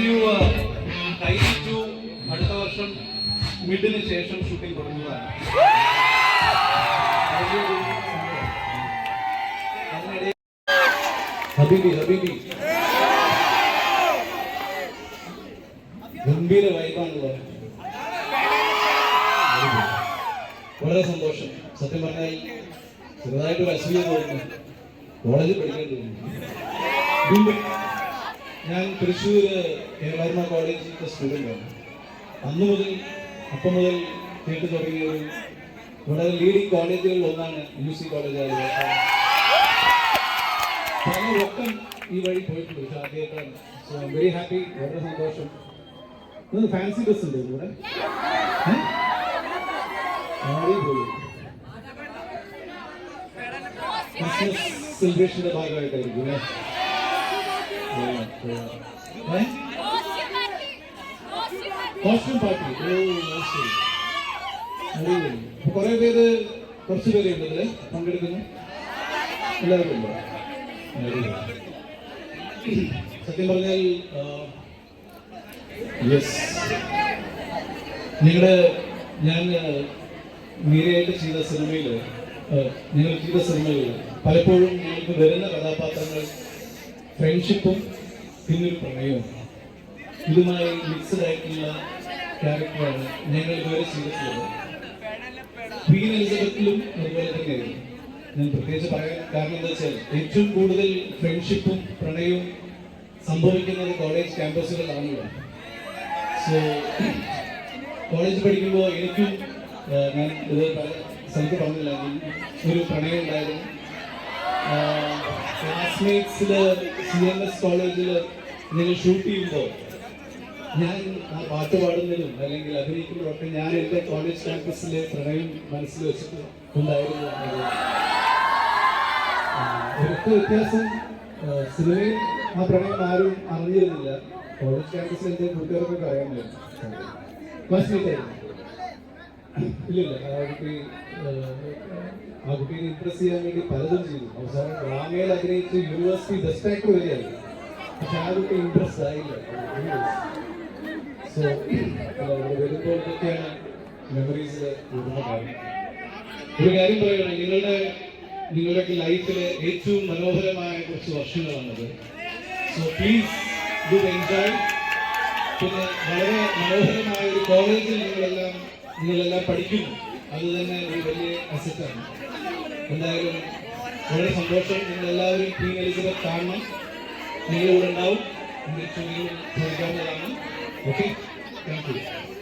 S U to അടുത്ത വർഷം മിഡിന് ശേഷം ഷൂട്ടിംഗ് തുടങ്ങുന്നതാണ് ഹബീബി ഹബീബി. ഗംഭീര വൈബാണല്ലോ. വളരെ സന്തോഷം. സത്യം പറഞ്ഞാൽ ചെറുതായിട്ട് ഒരു അസൂയ തോന്നുന്നു. കോളേജിൽ പഠിക്കേണ്ടി ഞാൻ തൃശ്ശൂർ കേരള കോളേജിലത്തെ സ്റ്റുഡന്റാണ് അന്ന് മുതൽ അപ്പം മുതൽ കേട്ടു തുടങ്ങിയ ഒരു വളരെ ലീഡിംഗ് കോളേജുകളിൽ ഒന്നാണ് യു സി കോളേജ് പല. ഈ വഴി പോയിട്ടുണ്ട്. പക്ഷെ സോ വെരി ഹാപ്പി വളരെ സന്തോഷം. ഇത് ഫാൻസി ബസ് ഉണ്ട് ഇവിടെ? സെലിബ്രേഷന്റെ ഭാഗമായിട്ടായിരിക്കും? കോസ്റ്റ്യൂം പാർട്ടി അടിപൊളി കുറെ പേര് കുറച്ച് പേര് ഉണ്ട് ഇതിൽ പങ്കെടുക്കുന്നു എല്ലാവരും ഉണ്ടോ. സത്യം പറഞ്ഞാൽ യെസ് നിങ്ങളുടെ ഞാൻ മീരയായിട്ട് ചെയ്ത സിനിമയിൽ നിങ്ങൾ ചെയ്ത സിനിമയിൽ പലപ്പോഴും നിങ്ങൾക്ക് വരുന്ന കഥാപാത്രങ്ങൾ ഫ്രണ്ട്ഷിപ്പും പിന്നെ പ്രണയവും. ഇതുമായി മിക്സഡ് ആയിട്ടുള്ള ക്യാരക്ടറാണ് ഞങ്ങൾ ഇതുവരെ ചെയ്തിട്ടുള്ളത്. അതുപോലെ തന്നെയായിരുന്നു. ഞാൻ പ്രത്യേകിച്ച് പറയാൻ കാരണം എന്താ വെച്ചാൽ ഏറ്റവും കൂടുതൽ ഫ്രണ്ട്ഷിപ്പും പ്രണയവും സംഭവിക്കുന്നത് കോളേജ് ക്യാമ്പസുകളിലാണല്ലോ സോ കോളേജ് പഠിക്കുമ്പോൾ എനിക്കും ഞാൻ ഇത് പല സ്ഥലത്ത് പറഞ്ഞില്ല ഒരു പ്രണയം ഉണ്ടായിരുന്നു. ക്ലാസ്മേറ്റ്സിൽ സി എം എസ് കോളേജിൽ നിങ്ങൾ ഷൂട്ട് ചെയ്യുമ്പോൾ ഞാൻ ആ പാട്ട് പാടുന്നതിനും അല്ലെങ്കിൽ ഒക്കെ ഞാൻ എന്റെ കോളേജ് ക്യാമ്പസിലെ പ്രണയം മനസ്സിൽ വെച്ചിട്ട് ഉണ്ടായിരുന്നു ഒരൊറ്റ വ്യത്യാസം സിനിമയിൽ ആ പ്രണയം ആരും അറിഞ്ഞിരുന്നില്ല. കോളേജ് ക്യാമ്പസിൽ എന്റെ കൂട്ടുകാർക്കൊക്കെ ക്ലാസ്മേറ്റ് ആയിരുന്നു. ഇല്ലില്ല. ആ കുട്ടി ആ, കുട്ടീനെ ഇംപ്രസ് ചെയ്യാൻ വേണ്ടി പലതും ചെയ്തു. അവസാനം ഡ്രാമയിൽ അഭിനയിച്ച് യൂണിവേഴ്സിറ്റി ബെസ്റ്റ് ആക്ടർ വരികയായിരുന്നു പക്ഷെ ആ കുട്ടി ഇംപ്രസ് ആയില്ല. സോ കൂടുന്ന കാര്യം. ഒരു കാര്യം പറയണം നിങ്ങളുടെ നിങ്ങളുടെ ലൈഫിലെ ഏറ്റവും മനോഹരമായ കുറച്ച് വർഷങ്ങളാണത് സോ പ്ലീസ് ഡു എൻജോയ് പിന്നെ വളരെ മനോഹരമായ ഒരു കോളേജിൽ നിങ്ങളെല്ലാം നിങ്ങളെല്ലാം പഠിക്കുന്നു. അത് തന്നെ ഒരു വലിയ അസറ്റാണ് എന്തായാലും വളരെ സന്തോഷം. നിങ്ങൾ എല്ലാവരും എലിസബത്ത് കാണണം. നിങ്ങളിവിടെ ഉണ്ടാവും. ചോദിക്കാവുന്നതാണ് ഓക്കെ താങ്ക് യു